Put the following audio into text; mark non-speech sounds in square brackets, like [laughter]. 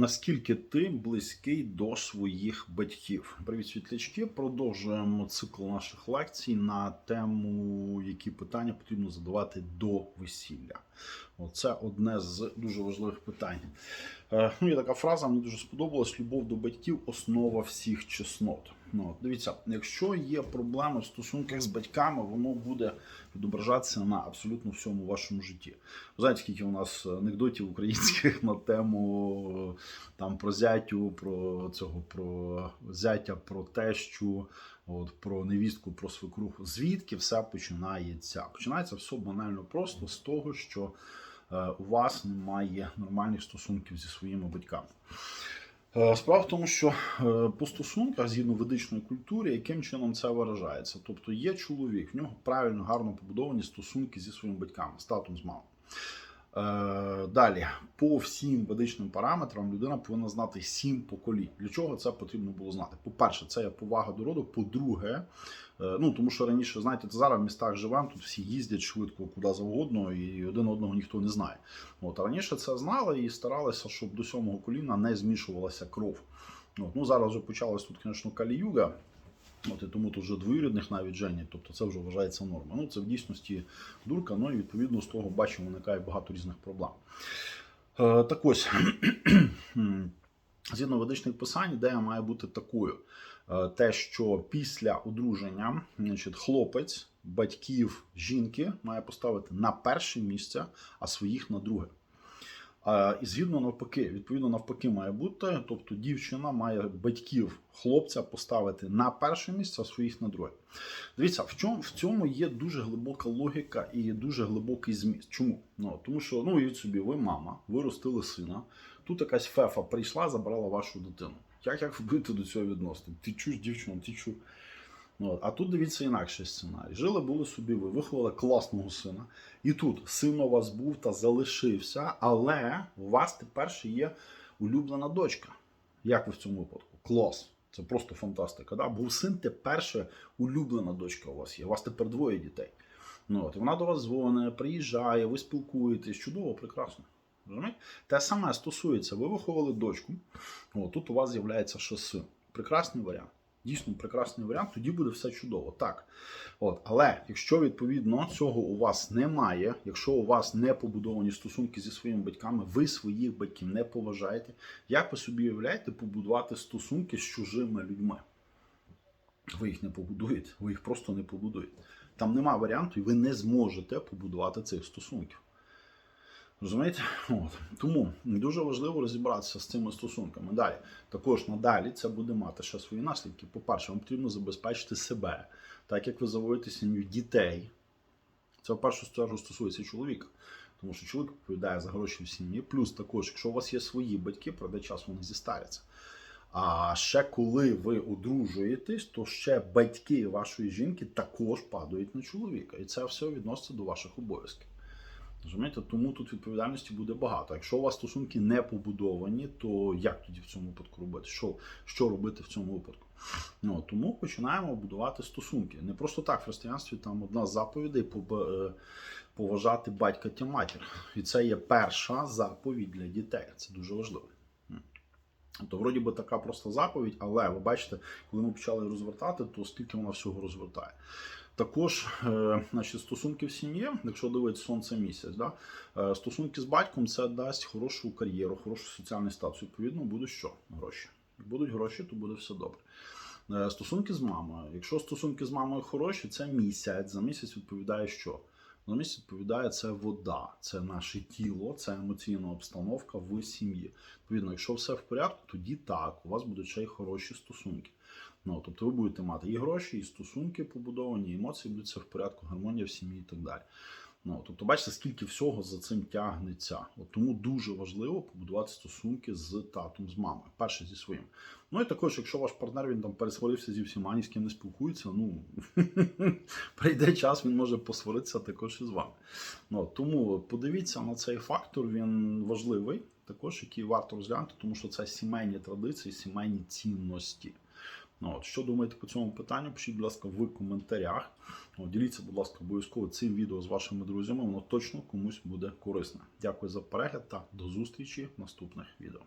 Наскільки ти близький до своїх батьків? Привіт, світлячки. Продовжуємо цикл наших лекцій на тему, які питання потрібно задавати до весілля. Це одне з дуже важливих питань. Е, Ну, є така фраза, мені дуже сподобалась: любов до батьків основа всіх чеснот. Ну, дивіться, якщо є проблеми в стосунках з батьками, воно буде відображатися на абсолютно всьому вашому житті. Ви знаєте, скільки у нас анекдотів українських на тему там про зятю, про цього, про зятя, про тещу, от, про невістку, про свекруху. Звідки все починається? Починається все банально просто з того, що е, у вас немає нормальних стосунків зі своїми батьками. Е, Справа в тому, що е, по стосунках, згідно ведичної культури, яким чином це виражається. Тобто є чоловік, в нього правильно, гарно побудовані стосунки зі своїми батьками, з татом, з мамою. Е, Далі, по всім ведичним параметрам, людина повинна знати сім поколінь. Для чого це потрібно було знати? По-перше, це є повага до роду. По-друге, е, ну тому що раніше, знаєте, зараз в містах живемо, тут всі їздять швидко куди завгодно, і один одного ніхто не знає. От а раніше це знали і старалися, щоб до сьомого коліна не змішувалася кров. От, ну зараз вже почалась тут, звісно, каліюга. От і тому тут вже двоюрідних навіть женять, тобто це вже вважається норма. Ну це в дійсності дурка, ну і відповідно з того бачимо, виникає багато різних проблем. Е, так ось, [clears throat] згідно ведичних писань, ідея має бути такою: Е, те, що після одруження значить, хлопець батьків жінки має поставити на перше місце, а своїх на друге. А, І згідно навпаки, відповідно навпаки має бути. Тобто дівчина має батьків хлопця поставити на перше місце, а своїх на друге. Дивіться, в чому в цьому є дуже глибока логіка і дуже глибокий зміст. Чому? Ну тому що ну уявіть собі, ви мама, ви ростили сина. Тут якась фефа прийшла, забрала вашу дитину. Як як ви будете до цього відносити? Ти чуєш дівчину, ти чу. От. А тут дивіться інакший сценарій. Жили були собі, ви виховали класного сина. І тут син у вас був та залишився, але у вас тепер ще є улюблена дочка. Як ви в цьому випадку? Клас. Це просто фантастика. Да? Був син, тепер ще улюблена дочка у вас є. У вас тепер двоє дітей. Ну, от. і Вона до вас дзвонить, приїжджає, ви спілкуєтесь. Чудово, прекрасно. Розумієте? Те саме стосується, ви виховали дочку. О, тут у вас з'являється ще син. Прекрасний варіант. Дійсно прекрасний варіант, тоді буде все чудово. Так. От. Але якщо відповідно цього у вас немає, якщо у вас не побудовані стосунки зі своїми батьками, ви своїх батьків не поважаєте, як ви собі уявляєте побудувати стосунки з чужими людьми? Ви їх не побудуєте, ви їх просто не побудуєте. Там нема варіанту, і ви не зможете побудувати цих стосунків. Розумієте? [laughs] От. Тому дуже важливо розібратися з цими стосунками. Далі, також надалі це буде мати ще свої наслідки. По-перше, вам потрібно забезпечити себе, так як ви заводите сім'ю дітей. Це в першу чергу стосується чоловіка. Тому що чоловік відповідає за гроші в сім'ї. Плюс також, якщо у вас є свої батьки, пройде час вони зістаряться. А ще коли ви одружуєтесь, то ще батьки вашої жінки також падають на чоловіка. І це все відноситься до ваших обов'язків. Розумієте? Тому тут відповідальності буде багато. Якщо у вас стосунки не побудовані, то як тоді в цьому випадку робити? Що що робити в цьому випадку? Ну, Тому починаємо будувати стосунки. Не просто так в християнстві там одна з заповідей е, поважати батька та матір. І це є перша заповідь для дітей. Це дуже важливо. То, вроді би, така проста заповідь, але ви бачите, коли ми почали розвертати, то скільки вона всього розвертає. Також е, значить, стосунки в сім'ї, якщо дивитися сонце місяць, да, е, стосунки з батьком це дасть хорошу кар'єру, хороший соціальний статус. Відповідно, будуть що? Гроші. Як будуть гроші, то буде все добре. Е, Стосунки з мамою. Якщо стосунки з мамою хороші, це місяць. За місяць відповідає що? За місяць відповідає це вода, це наше тіло, це емоційна обстановка в сім'ї. Відповідно, якщо все в порядку, тоді так, у вас будуть ще й хороші стосунки. Ну, тобто ви будете мати і гроші, і стосунки побудовані, і емоції будуть все в порядку, гармонія в сім'ї і так далі. Ну, тобто, бачите, скільки всього за цим тягнеться. От Тому дуже важливо побудувати стосунки з татом, з мамою. Перше зі своїм. Ну і також, якщо ваш партнер він там пересварився зі всіма, ні з ким не спілкується, ну [laughs] прийде час, він може посваритися також і з вами. Ну, Тому подивіться на цей фактор, він важливий, також який варто розглянути, тому що це сімейні традиції, сімейні цінності. Ну, от, Що думаєте по цьому питанню? Пишіть, будь ласка, в коментарях. От, Діліться, будь ласка, обов'язково цим відео з вашими друзями. Воно точно комусь буде корисне. Дякую за перегляд та до зустрічі в наступних відео.